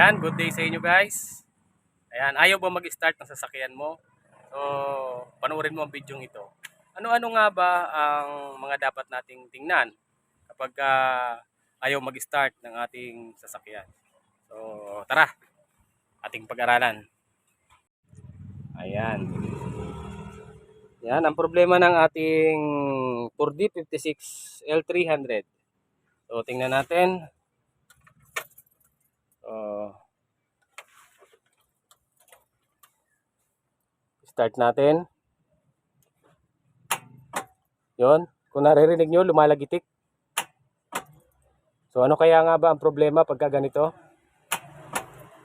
Ayan, good day sa inyo guys. Ayan, ayaw ba mag-start ng sasakyan mo? So, panoorin mo ang video ito. Ano-ano nga ba ang mga dapat nating tingnan kapag ah, ayaw mag-start ng ating sasakyan? So, tara, ating pag-aralan. Ayan. Yan, ang problema ng ating Ford D56 L300. So, tingnan natin. So, start natin. Yon, kung naririnig nyo, lumalagitik. So, ano kaya nga ba ang problema pagka ganito?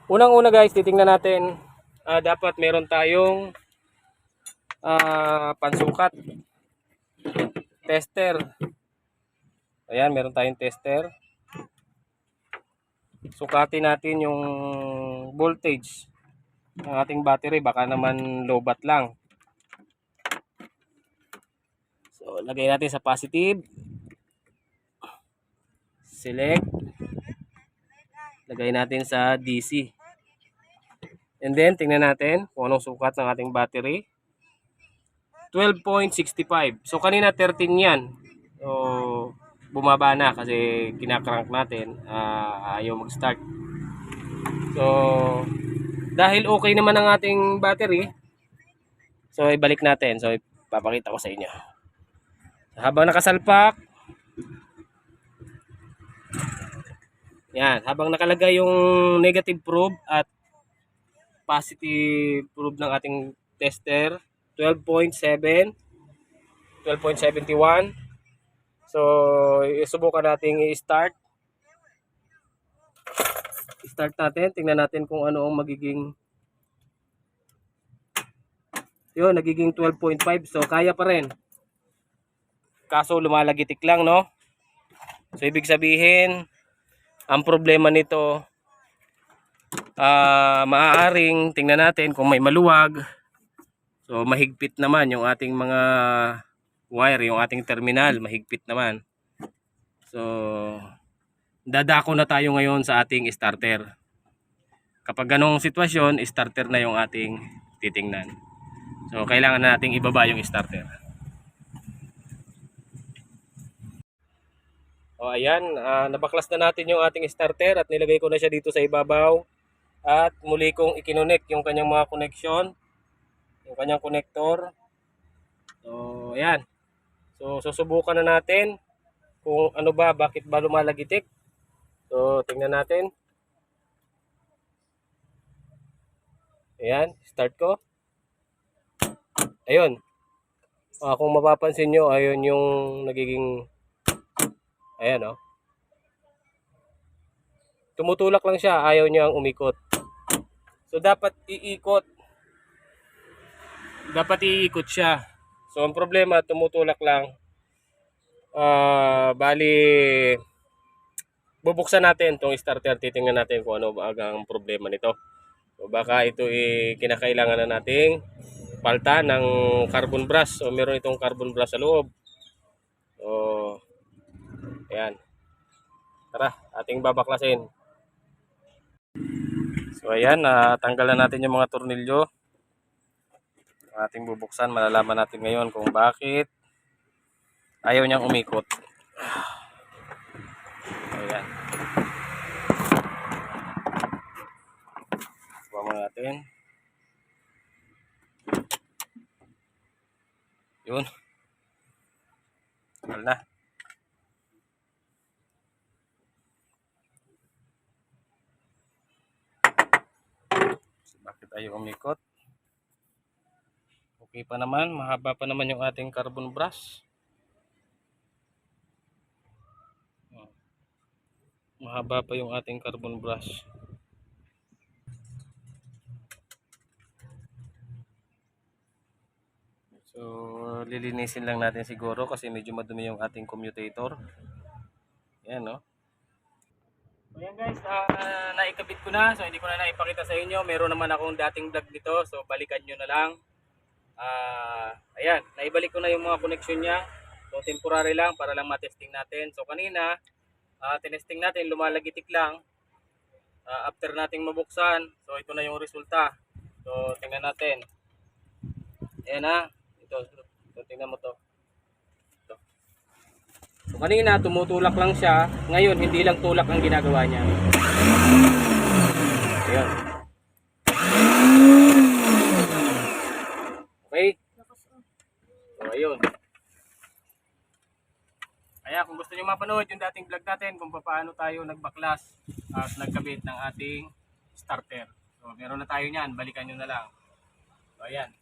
Unang-una guys, titingnan natin, ah, dapat meron tayong ah, pansukat. Tester. Ayan, meron tayong tester. Sukatin natin yung voltage ng ating battery. Baka naman low bat lang. So, lagay natin sa positive. Select. Lagay natin sa DC. And then, tingnan natin kung anong sukat ng ating battery. 12.65. So, kanina 13 yan. So, bumaba na kasi kinakrank natin. ah, ayaw mag-start. So, dahil okay naman ang ating battery, so ibalik natin. So, ipapakita ko sa inyo. Habang nakasalpak, yan, habang nakalagay yung negative probe at positive probe ng ating tester, 12.7, 12.71. So, isubukan nating i-start. I-start natin, tingnan natin kung ano ang magiging yun, nagiging 12.5. So, kaya pa rin. Kaso, lumalagitik lang, no? So, ibig sabihin, ang problema nito, ah maaaring, tingnan natin kung may maluwag. So, mahigpit naman yung ating mga wire, yung ating terminal, mahigpit naman. So, dadako na tayo ngayon sa ating starter. Kapag ganong sitwasyon, starter na yung ating titingnan. So, kailangan na nating ibaba yung starter. O, ayan. ah, nabaklas na natin yung ating starter at nilagay ko na siya dito sa ibabaw. At muli kong ikinonect yung kanyang mga connection. Yung kanyang connector. So, ayan. So, susubukan na natin kung ano ba, bakit ba lumalagitik. So, tingnan natin. Ayan, start ko. Ayun. Ah, kung mapapansin nyo, ayun yung nagiging ayan oh. Tumutulak lang siya, ayaw niyang umikot. So dapat iikot. Dapat iikot siya. So ang problema, tumutulak lang. Ah, bali bubuksan natin tong starter, titingnan natin kung ano ba ang problema nito. So baka ito eh, kinakailangan na nating palta ng carbon brush. So meron itong carbon brush sa loob. So ayan. Tara, ating babaklasin. So ayan, uh, tanggalan natin yung mga tornilyo. Ang ating bubuksan, malalaman natin ngayon kung bakit ayaw niyang umikot. Ayan. Subukan muna natin. Yun. Tagal na. Bakit ayaw umikot? Okay pa naman, mahaba pa naman yung ating carbon brush. Mahaba pa yung ating carbon brush. So, lilinisin lang natin siguro kasi medyo madumi yung ating commutator. Yan, no? Ayan guys, ah, naikabit ko na. So, hindi ko na naipakita sa inyo. Meron naman akong dating vlog nito. So, balikan nyo na lang. Ah, ayan, naibalik ko na yung mga connection niya. So, temporary lang para lang matesting natin. So, kanina, ah, tinesting natin, lumalagitik lang. Ah, after nating mabuksan, so ito na yung resulta. So tingnan natin. Ayan na. Ito, so, tingnan mo to. So kanina tumutulak lang siya. Ngayon hindi lang tulak ang ginagawa niya. Ayan. Okay? So ayun. Kaya kung gusto niyo mapanood yung dating vlog natin kung paano tayo nagbaklas at nagkabit ng ating starter. So meron na tayo niyan, balikan niyo na lang. So ayan.